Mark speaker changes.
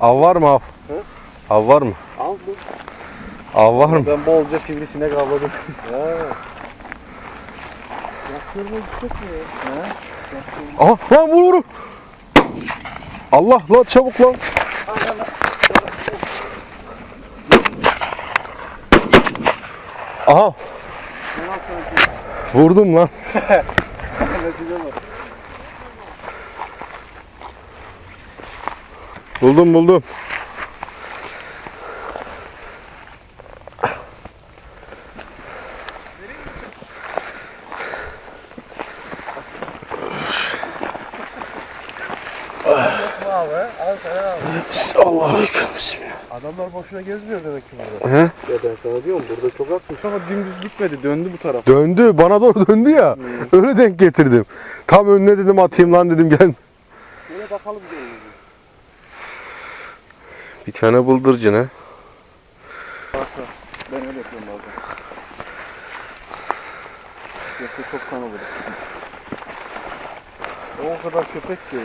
Speaker 1: Av var mı av?
Speaker 2: Hı?
Speaker 1: Av var mı?
Speaker 2: Al bu.
Speaker 1: Av var mı?
Speaker 2: Ben bolca sivrisinek avladım. Ya. Yaklarına gitsek mi? Ha?
Speaker 1: Aha lan vur vur. Allah lan çabuk lan. Aha vurdum lan. Buldum buldum.
Speaker 2: Abi, al sana al.
Speaker 1: Allah'a bismillah.
Speaker 2: Adamlar boşuna gezmiyor demek ki burada.
Speaker 1: He?
Speaker 2: Ya ben sana diyorum burada çok atmış ama dümdüz gitmedi döndü bu tarafa.
Speaker 1: Döndü bana doğru döndü ya. Öyle denk getirdim. Tam önüne dedim atayım lan dedim gel.
Speaker 2: Şöyle bakalım diyorum.
Speaker 1: Bir tane bıldırcın ha.
Speaker 2: Varsa ben öyle yapıyorum bazen. Yoksa çok kan olur. O kadar köpek ki.